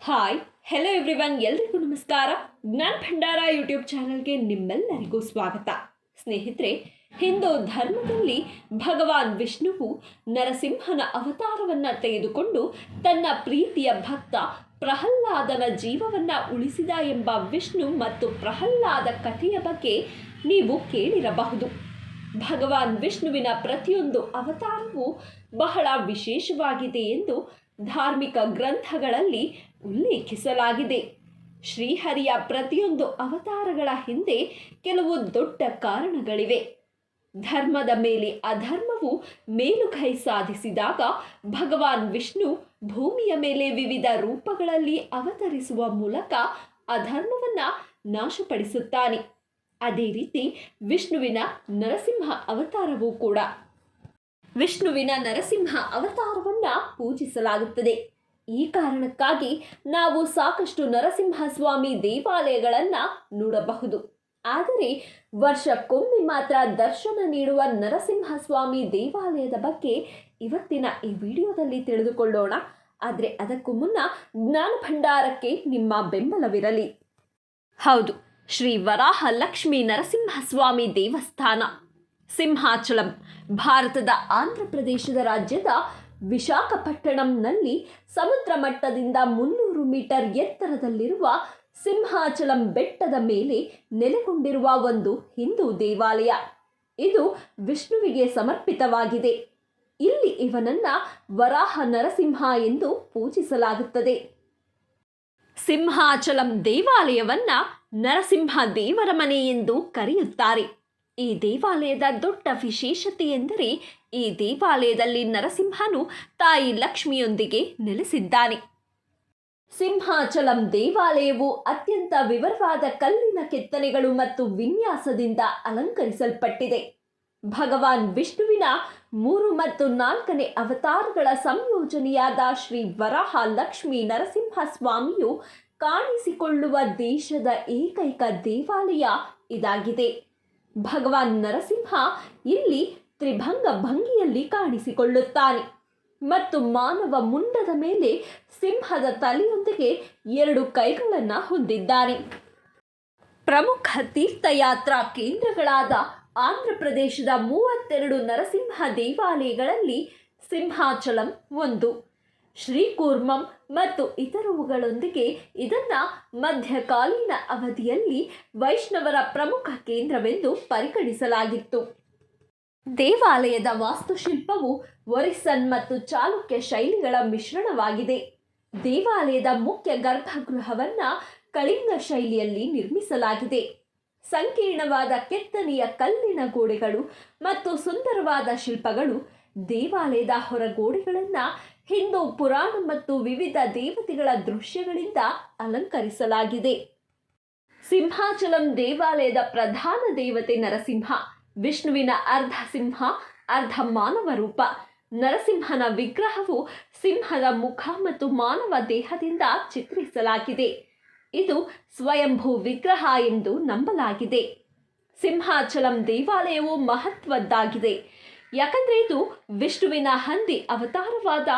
Hi hello everyone ಎಲ್ರಿಗೂ ನಮಸ್ಕಾರ. ಜ್ಞಾನ ಭಂಡಾರ ಯೂಟ್ಯೂಬ್ ಚಾನಲ್ಗೆ ನಿಮ್ಮೆಲ್ಲರಿಗೂ ಸ್ವಾಗತ. ಸ್ನೇಹಿತರೆ, ಹಿಂದೂ ಧರ್ಮದಲ್ಲಿ ಭಗವಾನ್ ವಿಷ್ಣುವು ನರಸಿಂಹನ ಅವತಾರವನ್ನು ತೆಗೆದುಕೊಂಡು ತನ್ನ ಪ್ರೀತಿಯ ಭಕ್ತ ಪ್ರಹ್ಲಾದನ ಜೀವವನ್ನು ಉಳಿಸಿದ ಎಂಬ ವಿಷ್ಣು ಮತ್ತು ಪ್ರಹ್ಲಾದ ಕಥೆಯ ಬಗ್ಗೆ ನೀವು ಕೇಳಿರಬಹುದು. ಭಗವಾನ್ ವಿಷ್ಣುವಿನ ಪ್ರತಿಯೊಂದು ಅವತಾರವು ಬಹಳ ವಿಶೇಷವಾಗಿದೆ ಎಂದು ಧಾರ್ಮಿಕ ಗ್ರಂಥಗಳಲ್ಲಿ ಉಲ್ಲೇಖಿಸಲಾಗಿದೆ ಶ್ರೀಹರಿಯ ಪ್ರತಿಯೊಂದು ಅವತಾರಗಳ ಹಿಂದೆ ಕೆಲವು ದೊಡ್ಡ ಕಾರಣಗಳಿವೆ. ಧರ್ಮದ ಮೇಲೆ ಅಧರ್ಮವು ಮೇಲುಗೈ ಸಾಧಿಸಿದಾಗ ಭಗವಾನ್ ವಿಷ್ಣು ಭೂಮಿಯ ಮೇಲೆ ವಿವಿಧ ರೂಪಗಳಲ್ಲಿ ಅವತರಿಸುವ ಮೂಲಕ ಅಧರ್ಮವನ್ನು ನಾಶಪಡಿಸುತ್ತಾನೆ. ಅದೇ ರೀತಿ ವಿಷ್ಣುವಿನ ನರಸಿಂಹ ಅವತಾರವೂ ಕೂಡ. ವಿಷ್ಣುವಿನ ನರಸಿಂಹ ಅವತಾರವನ್ನು ಪೂಜಿಸಲಾಗುತ್ತದೆ. ಈ ಕಾರಣಕ್ಕಾಗಿ ನಾವು ಸಾಕಷ್ಟು ನರಸಿಂಹಸ್ವಾಮಿ ದೇವಾಲಯಗಳನ್ನು ನೋಡಬಹುದು. ಆದರೆ ವರ್ಷಕ್ಕೊಮ್ಮೆ ಮಾತ್ರ ದರ್ಶನ ನೀಡುವ ನರಸಿಂಹಸ್ವಾಮಿ ದೇವಾಲಯದ ಬಗ್ಗೆ ಇವತ್ತಿನ ಈ ವಿಡಿಯೋದಲ್ಲಿ ತಿಳಿದುಕೊಳ್ಳೋಣ. ಆದರೆ ಅದಕ್ಕೂ ಮುನ್ನ ಜ್ಞಾನ ಭಂಡಾರಕ್ಕೆ ನಿಮ್ಮ ಬೆಂಬಲವಿರಲಿ. ಹೌದು, ಶ್ರೀ ವರಾಹ ಲಕ್ಷ್ಮೀ ನರಸಿಂಹಸ್ವಾಮಿ ದೇವಸ್ಥಾನ. ಸಿಂಹಾಚಲಂ, ಭಾರತದ ಆಂಧ್ರ ಪ್ರದೇಶದ ರಾಜ್ಯದ ವಿಶಾಖಪಟ್ಟಣಂನಲ್ಲಿ ಸಮುದ್ರ ಮಟ್ಟದಿಂದ ಮುನ್ನೂರು ಮೀಟರ್ ಎತ್ತರದಲ್ಲಿರುವ ಸಿಂಹಾಚಲಂ ಬೆಟ್ಟದ ಮೇಲೆ ನೆಲೆಗೊಂಡಿರುವ ಒಂದು ಹಿಂದೂ ದೇವಾಲಯ. ಇದು ವಿಷ್ಣುವಿಗೆ ಸಮರ್ಪಿತವಾಗಿದೆ. ಇಲ್ಲಿ ಇವನನ್ನ ವರಾಹ ನರಸಿಂಹ ಎಂದು ಪೂಜಿಸಲಾಗುತ್ತದೆ. ಸಿಂಹಾಚಲಂ ದೇವಾಲಯವನ್ನ ನರಸಿಂಹ ದೇವರ ಮನೆ ಎಂದು ಕರೆಯುತ್ತಾರೆ. ಈ ದೇವಾಲಯದ ದೊಡ್ಡ ವಿಶೇಷತೆ ಎಂದರೆ ಈ ದೇವಾಲಯದಲ್ಲಿ ನರಸಿಂಹನು ತಾಯಿ ಲಕ್ಷ್ಮಿಯೊಂದಿಗೆ ನೆಲೆಸಿದ್ದಾನೆ. ಸಿಂಹಾಚಲಂ ದೇವಾಲಯವು ಅತ್ಯಂತ ವಿವರವಾದ ಕಲ್ಲಿನ ಕೆತ್ತನೆಗಳು ಮತ್ತು ವಿನ್ಯಾಸದಿಂದ ಅಲಂಕರಿಸಲ್ಪಟ್ಟಿದೆ. ಭಗವಾನ್ ವಿಷ್ಣುವಿನ ಮೂರು ಮತ್ತು ನಾಲ್ಕನೇ ಅವತಾರಗಳ ಸಂಯೋಜನೆಯಾದ ಶ್ರೀ ವರಾಹ ಲಕ್ಷ್ಮೀ ನರಸಿಂಹ ಸ್ವಾಮಿಯು ಕಾಣಿಸಿಕೊಳ್ಳುವ ದೇಶದ ಏಕೈಕ ದೇವಾಲಯ ಇದಾಗಿದೆ. ಭಗವಾನ್ ನರಸಿಂಹ ಇಲ್ಲಿ ತ್ರಿಭಂಗ ಭಂಗಿಯಲ್ಲಿ ಕಾಣಿಸಿಕೊಳ್ಳುತ್ತಾನೆ. ಮತ್ತು ಮಾನವ ಮುಂಡದ ಮೇಲೆ ಸಿಂಹದ ತಲೆಯೊಂದಿಗೆ ಎರಡು ಕೈಗಳನ್ನು ಹೊಂದಿದ್ದಾನೆ. ಪ್ರಮುಖ ತೀರ್ಥಯಾತ್ರಾ ಕೇಂದ್ರಗಳಾದ ಆಂಧ್ರ ಪ್ರದೇಶದ ಮೂವತ್ತೆರಡು ನರಸಿಂಹ ದೇವಾಲಯಗಳಲ್ಲಿ ಸಿಂಹಾಚಲಂ ಒಂದು. ಶ್ರೀಕೂರ್ಮಂ ಮತ್ತು ಇತರವುಗಳೊಂದಿಗೆ ಇದನ್ನ ಮಧ್ಯಕಾಲೀನ ಅವಧಿಯಲ್ಲಿ ವೈಷ್ಣವರ ಪ್ರಮುಖ ಕೇಂದ್ರವೆಂದು ಪರಿಗಣಿಸಲಾಗಿತ್ತು. ದೇವಾಲಯದ ವಾಸ್ತುಶಿಲ್ಪವು ಒರಿಸ್ಸನ್ ಮತ್ತು ಚಾಲುಕ್ಯ ಶೈಲಿಗಳ ಮಿಶ್ರಣವಾಗಿದೆ. ದೇವಾಲಯದ ಮುಖ್ಯ ಗರ್ಭಗೃಹವನ್ನು ಕಳಿಂಗ ಶೈಲಿಯಲ್ಲಿ ನಿರ್ಮಿಸಲಾಗಿದೆ. ಸಂಕೀರ್ಣವಾದ ಕೆತ್ತನೆಯ ಕಲ್ಲಿನ ಗೋಡೆಗಳು ಮತ್ತು ಸುಂದರವಾದ ಶಿಲ್ಪಗಳು ದೇವಾಲಯದ ಹೊರಗೋಡೆಗಳನ್ನು ಹಿಂದೂ ಪುರಾಣ ಮತ್ತು ವಿವಿಧ ದೇವತೆಗಳ ದೃಶ್ಯಗಳಿಂದ ಅಲಂಕರಿಸಲಾಗಿದೆ. ಸಿಂಹಾಚಲಂ ದೇವಾಲಯದ ಪ್ರಧಾನ ದೇವತೆ ನರಸಿಂಹ, ವಿಷ್ಣುವಿನ ಅರ್ಧ ಸಿಂಹ, ಅರ್ಧ ಮಾನವ ರೂಪ. ನರಸಿಂಹನ ವಿಗ್ರಹವು ಸಿಂಹದ ಮುಖ ಮತ್ತು ಮಾನವ ದೇಹದಿಂದ ಚಿತ್ರಿಸಲಾಗಿದೆ. ಇದು ಸ್ವಯಂಭೂ ವಿಗ್ರಹ ಎಂದು ನಂಬಲಾಗಿದೆ. ಸಿಂಹಾಚಲಂ ದೇವಾಲಯವು ಮಹತ್ವದ್ದಾಗಿದೆ. ಯಾಕಂದರೆ ಇದು ವಿಷ್ಣುವಿನ ಹಂದಿ ಅವತಾರವಾದ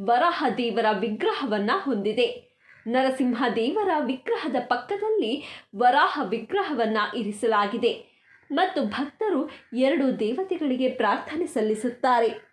ವರಾಹ ದೇವರ ವಿಗ್ರಹವನ್ನು ಹೊಂದಿದೆ. ನರಸಿಂಹ ದೇವರ ವಿಗ್ರಹದ ಪಕ್ಕದಲ್ಲಿ ವರಾಹ ವಿಗ್ರಹವನ್ನು ಇರಿಸಲಾಗಿದೆ ಮತ್ತು ಭಕ್ತರು ಎರಡು ದೇವತೆಗಳಿಗೆ ಪ್ರಾರ್ಥನೆ ಸಲ್ಲಿಸುತ್ತಾರೆ.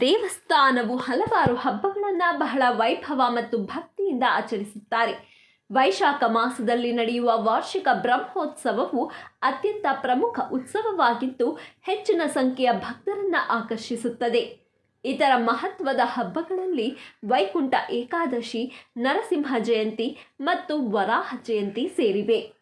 ದೇವಸ್ಥಾನವು ಹಲವಾರು ಹಬ್ಬಗಳನ್ನು ಬಹಳ ವೈಭವ ಮತ್ತು ಭಕ್ತಿಯಿಂದ ಆಚರಿಸುತ್ತಾರೆ. ವೈಶಾಖ ಮಾಸದಲ್ಲಿ ನಡೆಯುವ ವಾರ್ಷಿಕ ಬ್ರಹ್ಮೋತ್ಸವವು ಅತ್ಯಂತ ಪ್ರಮುಖ ಉತ್ಸವವಾಗಿದ್ದು ಹೆಚ್ಚಿನ ಸಂಖ್ಯೆಯ ಭಕ್ತರನ್ನು ಆಕರ್ಷಿಸುತ್ತದೆ. ಇತರ ಮಹತ್ವದ ಹಬ್ಬಗಳಲ್ಲಿ ವೈಕುಂಠ ಏಕಾದಶಿ, ನರಸಿಂಹ ಜಯಂತಿ ಮತ್ತು ವರಾಹ ಜಯಂತಿ ಸೇರಿವೆ.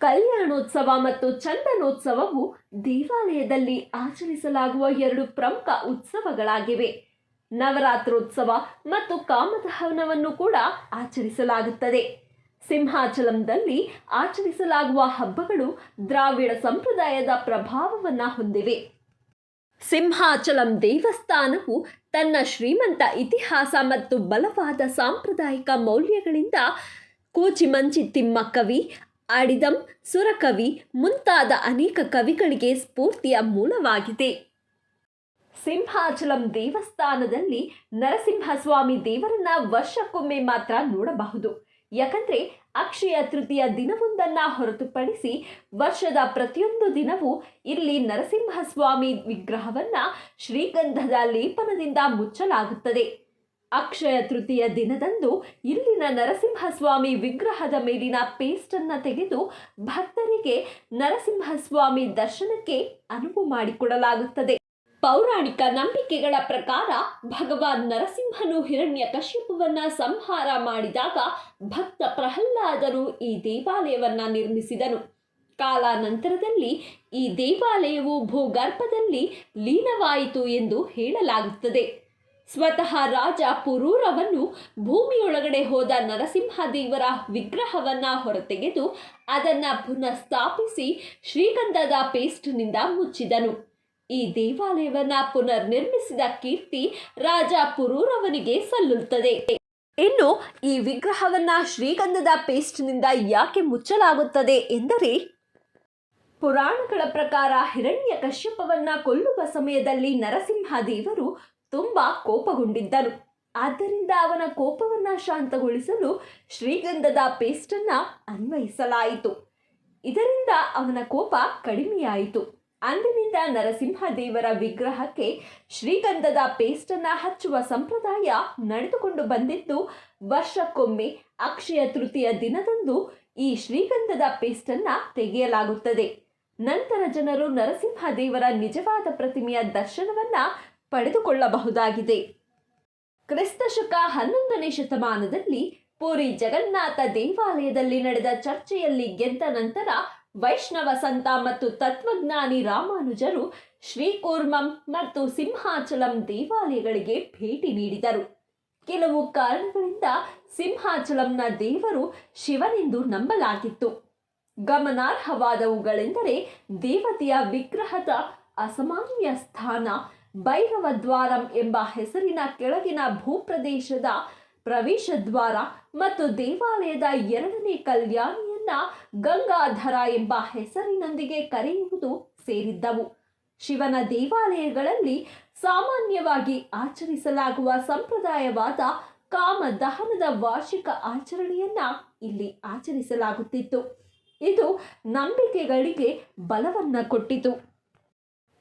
ಕಲ್ಯಾಣೋತ್ಸವ ಮತ್ತು ಚಂದನೋತ್ಸವವು ದೇವಾಲಯದಲ್ಲಿ ಆಚರಿಸಲಾಗುವ ಎರಡು ಪ್ರಮುಖ ಉತ್ಸವಗಳಾಗಿವೆ. ನವರಾತ್ರೋತ್ಸವ ಮತ್ತು ಕಾಮದಹನವನ್ನು ಕೂಡ ಆಚರಿಸಲಾಗುತ್ತದೆ. ಸಿಂಹಾಚಲಂದಲ್ಲಿ ಆಚರಿಸಲಾಗುವ ಹಬ್ಬಗಳು ದ್ರಾವಿಡ ಸಂಪ್ರದಾಯದ ಪ್ರಭಾವವನ್ನು ಹೊಂದಿವೆ. ಸಿಂಹಾಚಲಂ ದೇವಸ್ಥಾನವು ತನ್ನ ಶ್ರೀಮಂತ ಇತಿಹಾಸ ಮತ್ತು ಬಲವಾದ ಸಾಂಪ್ರದಾಯಿಕ ಮೌಲ್ಯಗಳಿಂದ ಕೂಚಿಮಂಚಿ ತಿಮ್ಮ ಕವಿ ಆಡಿದಂ ಸುರಕವಿ ಮುಂತಾದ ಅನೇಕ ಕವಿಗಳಿಗೆ ಸ್ಫೂರ್ತಿಯ ಮೂಲವಾಗಿದೆ. ಸಿಂಹಾಚಲಂ ದೇವಸ್ಥಾನದಲ್ಲಿ ನರಸಿಂಹಸ್ವಾಮಿ ದೇವರನ್ನ ವರ್ಷಕ್ಕೊಮ್ಮೆ ಮಾತ್ರ ನೋಡಬಹುದು. ಯಾಕಂದ್ರೆ ಅಕ್ಷಯ ತೃತೀಯ ದಿನವೊಂದನ್ನ ಹೊರತುಪಡಿಸಿ ವರ್ಷದ ಪ್ರತಿಯೊಂದು ದಿನವೂ ಇಲ್ಲಿ ನರಸಿಂಹಸ್ವಾಮಿ ವಿಗ್ರಹವನ್ನ ಶ್ರೀಗಂಧದ ಲೇಪನದಿಂದ ಮುಚ್ಚಲಾಗುತ್ತದೆ. ಅಕ್ಷಯ ತೃತೀಯ ದಿನದಂದು ಇಲ್ಲಿನ ನರಸಿಂಹಸ್ವಾಮಿ ವಿಗ್ರಹದ ಮೇಲಿನ ಪೇಸ್ಟನ್ನು ತೆಗೆದು ಭಕ್ತರಿಗೆ ನರಸಿಂಹಸ್ವಾಮಿ ದರ್ಶನಕ್ಕೆ ಅನುವು ಮಾಡಿಕೊಡಲಾಗುತ್ತದೆ. ಪೌರಾಣಿಕ ನಂಬಿಕೆಗಳ ಪ್ರಕಾರ ಭಗವಾನ್ ನರಸಿಂಹನು ಹಿರಣ್ಯ ಕಶ್ಯಪವನ್ನ ಸಂಹಾರ ಮಾಡಿದಾಗ ಭಕ್ತ ಪ್ರಹ್ಲಾದರು ಈ ದೇವಾಲಯವನ್ನ ನಿರ್ಮಿಸಿದನು. ಕಾಲಾನಂತರದಲ್ಲಿ ಈ ದೇವಾಲಯವು ಭೂಗರ್ಭದಲ್ಲಿ ಲೀನವಾಯಿತು ಎಂದು ಹೇಳಲಾಗುತ್ತದೆ. ಸ್ವತಃ ರಾಜ ಪುರೂರವನ್ನು ಭೂಮಿಯೊಳಗಡೆ ಹೋದ ನರಸಿಂಹದೇವರ ವಿಗ್ರಹವನ್ನ ಹೊರತೆಗೆದು ಅದನ್ನು ಪುನಃ ಸ್ಥಾಪಿಸಿ ಶ್ರೀಗಂಧದ ಪೇಸ್ಟ್ನಿಂದ ಮುಚ್ಚಿದನು. ಈ ದೇವಾಲಯವನ್ನ ಪುನರ್ ನಿರ್ಮಿಸಿದ ಕೀರ್ತಿ ರಾಜ ಪುರೂರವನಿಗೆ ಸಲ್ಲುತ್ತದೆ. ಇನ್ನು ಈ ವಿಗ್ರಹವನ್ನ ಶ್ರೀಗಂಧದ ಪೇಸ್ಟ್ನಿಂದ ಯಾಕೆ ಮುಚ್ಚಲಾಗುತ್ತದೆ ಎಂದರೆ, ಪುರಾಣಗಳ ಪ್ರಕಾರ ಹಿರಣ್ಯ ಕಶ್ಯಪವನ್ನ ಕೊಲ್ಲುವ ಸಮಯದಲ್ಲಿ ನರಸಿಂಹ ದೇವರು ತುಂಬಾ ಕೋಪಗೊಂಡಿದ್ದರು. ಆದ್ದರಿಂದ ಅವನ ಕೋಪವನ್ನ ಶಾಂತಗೊಳಿಸಲು ಶ್ರೀಗಂಧದ ಪೇಸ್ಟನ್ನ ಅನ್ವಯಿಸಲಾಯಿತು. ಇದರಿಂದ ಅವನ ಕೋಪ ಕಡಿಮೆಯಾಯಿತು. ಅಂದಿನಿಂದ ನರಸಿಂಹದೇವರ ವಿಗ್ರಹಕ್ಕೆ ಶ್ರೀಗಂಧದ ಪೇಸ್ಟನ್ನು ಹಚ್ಚುವ ಸಂಪ್ರದಾಯ ನಡೆದುಕೊಂಡು ಬಂದಿದ್ದು, ವರ್ಷಕ್ಕೊಮ್ಮೆ ಅಕ್ಷಯ ತೃತೀಯ ದಿನದಂದು ಈ ಶ್ರೀಗಂಧದ ಪೇಸ್ಟನ್ನು ತೆಗೆಯಲಾಗುತ್ತದೆ. ನಂತರ ಜನರು ನರಸಿಂಹದೇವರ ನಿಜವಾದ ಪ್ರತಿಮೆಯ ದರ್ಶನವನ್ನ ಪಡೆದುಕೊಳ್ಳಬಹುದಾಗಿದೆ. ಕ್ರಿಸ್ತ ಶುಕ ಹನ್ನೊಂದನೇ ಶತಮಾನದಲ್ಲಿ ಪುರಿ ಜಗನ್ನಾಥ ದೇವಾಲಯದಲ್ಲಿ ನಡೆದ ಚರ್ಚೆಯಲ್ಲಿ ಗೆದ್ದ ನಂತರ ವೈಷ್ಣವ ಸಂತ ಮತ್ತು ತತ್ವಜ್ಞಾನಿ ರಾಮಾನುಜರು ಶ್ರೀಕೂರ್ಮಂ ಮತ್ತು ಸಿಂಹಾಚಲಂ ದೇವಾಲಯಗಳಿಗೆ ಭೇಟಿ ನೀಡಿದರು. ಕೆಲವು ಕಾರಣಗಳಿಂದ ಸಿಂಹಾಚಲಂನ ದೇವರು ಶಿವನೆಂದು ನಂಬಲಾಗಿತ್ತು. ಗಮನಾರ್ಹವಾದವುಗಳೆಂದರೆ ದೇವತೆಯ ವಿಗ್ರಹದ ಅಸಾಮಾನ್ಯ ಸ್ಥಾನ, ಭೈರವ ದ್ವಾರಂ ಎಂಬ ಹೆಸರಿನ ಕೆಳಗಿನ ಭೂಪ್ರದೇಶದ ಪ್ರವೇಶ ದ್ವಾರ ಮತ್ತು ದೇವಾಲಯದ ಎರಡನೇ ಗಂಗಾಧರ ಎಂಬ ಹೆಸರಿನೊಂದಿಗೆ ಕರೆಯುವುದು ಸೇರಿದ್ದವು. ಶಿವನ ದೇವಾಲಯಗಳಲ್ಲಿ ಸಾಮಾನ್ಯವಾಗಿ ಆಚರಿಸಲಾಗುವ ಸಂಪ್ರದಾಯವಾದ ಕಾಮ ದಹನದ ವಾರ್ಷಿಕ ಆಚರಣೆಯನ್ನ ಇಲ್ಲಿ ಆಚರಿಸಲಾಗುತ್ತಿತ್ತು. ಇದು ನಂಬಿಕೆಗಳಿಗೆ ಬಲವನ್ನ ಕೊಟ್ಟಿತು.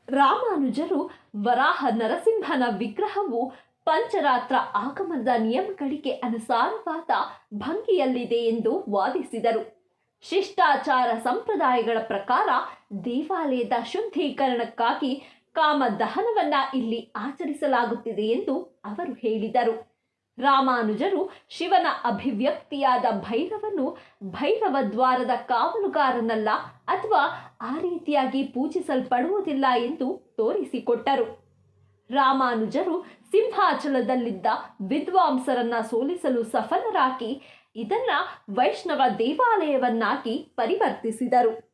ರಾಮಾನುಜರು ವರಾಹ ನರಸಿಂಹನ ವಿಗ್ರಹವು ಪಂಚರಾತ್ರ ಆಗಮನದ ನಿಯಮಗಳಿಗೆ ಅನುಸಾರವಾದ ಭಂಗಿಯಲ್ಲಿದೆ ಎಂದು ವಾದಿಸಿದರು. ಶಿಷ್ಟಾಚಾರ ಸಂಪ್ರದಾಯಗಳ ಪ್ರಕಾರ ದೇವಾಲಯದ ಶುದ್ಧೀಕರಣಕ್ಕಾಗಿ ಕಾಮ ದಹನವನ್ನ ಇಲ್ಲಿ ಆಚರಿಸಲಾಗುತ್ತಿದೆ ಎಂದು ಅವರು ಹೇಳಿದರು. ರಾಮಾನುಜರು ಶಿವನ ಅಭಿವ್ಯಕ್ತಿಯಾದ ಭೈರವನ್ನು ಭೈರವ ದ್ವಾರದ ಕಾವಲುಗಾರನಲ್ಲ ಅಥವಾ ಆ ರೀತಿಯಾಗಿ ಪೂಜಿಸಲ್ಪಡುವುದಿಲ್ಲ ಎಂದು ತೋರಿಸಿಕೊಟ್ಟರು. ರಾಮಾನುಜರು ಸಿಂಹಾಚಲದಲ್ಲಿದ್ದ ವಿದ್ವಾಂಸರನ್ನ ಸೋಲಿಸಲು ಸಫಲರಾಗಿ ಇದನ್ನ ವೈಷ್ಣವ ದೇವಾಲಯವನ್ನಾಗಿ ಪರಿವರ್ತಿಸಿದರು.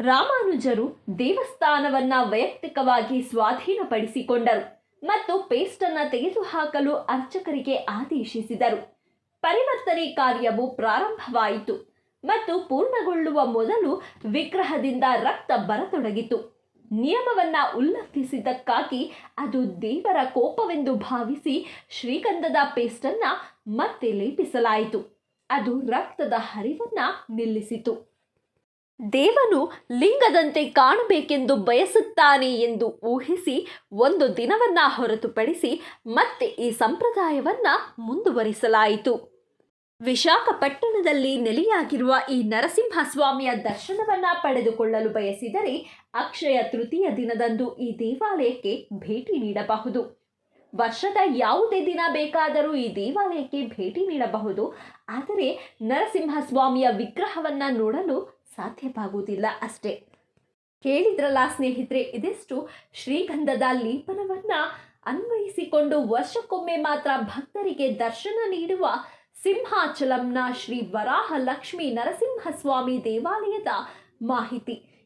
ರಾಮಾನುಜರು ದೇವಸ್ಥಾನವನ್ನ ವೈಯಕ್ತಿಕವಾಗಿ ಸ್ವಾಧೀನಪಡಿಸಿಕೊಂಡರು ಮತ್ತು ಪೇಸ್ಟನ್ನು ತೆಗೆದುಹಾಕಲು ಅರ್ಚಕರಿಗೆ ಆದೇಶಿಸಿದರು. ಪರಿವರ್ತನೆ ಕಾರ್ಯವು ಪ್ರಾರಂಭವಾಯಿತು ಮತ್ತು ಪೂರ್ಣಗೊಳ್ಳುವ ಮೊದಲು ವಿಗ್ರಹದಿಂದ ರಕ್ತ ಬರತೊಡಗಿತು. ನಿಯಮವನ್ನ ಉಲ್ಲಂಘಿಸಿದ್ದಕ್ಕಾಗಿ ಅದು ದೇವರ ಕೋಪವೆಂದು ಭಾವಿಸಿ ಶ್ರೀಗಂಧದ ಪೇಸ್ಟನ್ನ ಮತ್ತೆ ಲೇಪಿಸಲಾಯಿತು. ಅದು ರಕ್ತದ ಹರಿವನ್ನ ನಿಲ್ಲಿಸಿತು. ದೇವನು ಲಿಂಗದಂತೆ ಕಾಣಬೇಕೆಂದು ಬಯಸುತ್ತಾನೆ ಎಂದು ಊಹಿಸಿ ಒಂದು ದಿನವನ್ನ ಹೊರತುಪಡಿಸಿ ಮತ್ತೆ ಈ ಸಂಪ್ರದಾಯವನ್ನ ಮುಂದುವರಿಸಲಾಯಿತು. ವಿಶಾಖಪಟ್ಟಣದಲ್ಲಿ ನೆಲೆಯಾಗಿರುವ ಈ ನರಸಿಂಹಸ್ವಾಮಿಯ ದರ್ಶನವನ್ನ ಪಡೆದುಕೊಳ್ಳಲು ಬಯಸಿದರೆ ಅಕ್ಷಯ ತೃತೀಯ ದಿನದಂದು ಈ ದೇವಾಲಯಕ್ಕೆ ಭೇಟಿ ನೀಡಬಹುದು. ವರ್ಷದ ಯಾವುದೇ ದಿನ ಬೇಕಾದರೂ ಈ ದೇವಾಲಯಕ್ಕೆ ಭೇಟಿ ನೀಡಬಹುದು. ಆದರೆ ನರಸಿಂಹಸ್ವಾಮಿಯ ವಿಗ್ರಹವನ್ನ ನೋಡಲು ಸಾಧ್ಯವಾಗುವುದಿಲ್ಲ ಅಷ್ಟೇ. ಕೇಳಿದ್ರಲ್ಲ ಸ್ನೇಹಿತರೆ, ಇದೆಷ್ಟು ಶ್ರೀಗಂಧದ ಲೇಪನವನ್ನ ಅನ್ವಯಿಸಿಕೊಂಡು ವರ್ಷಕ್ಕೊಮ್ಮೆ ಮಾತ್ರ ಭಕ್ತರಿಗೆ ದರ್ಶನ ನೀಡುವ ಸಿಂಹಾಚಲಂನ ಶ್ರೀ ವರಾಹ ಲಕ್ಷ್ಮೀ ನರಸಿಂಹಸ್ವಾಮಿ ದೇವಾಲಯದ ಮಾಹಿತಿ.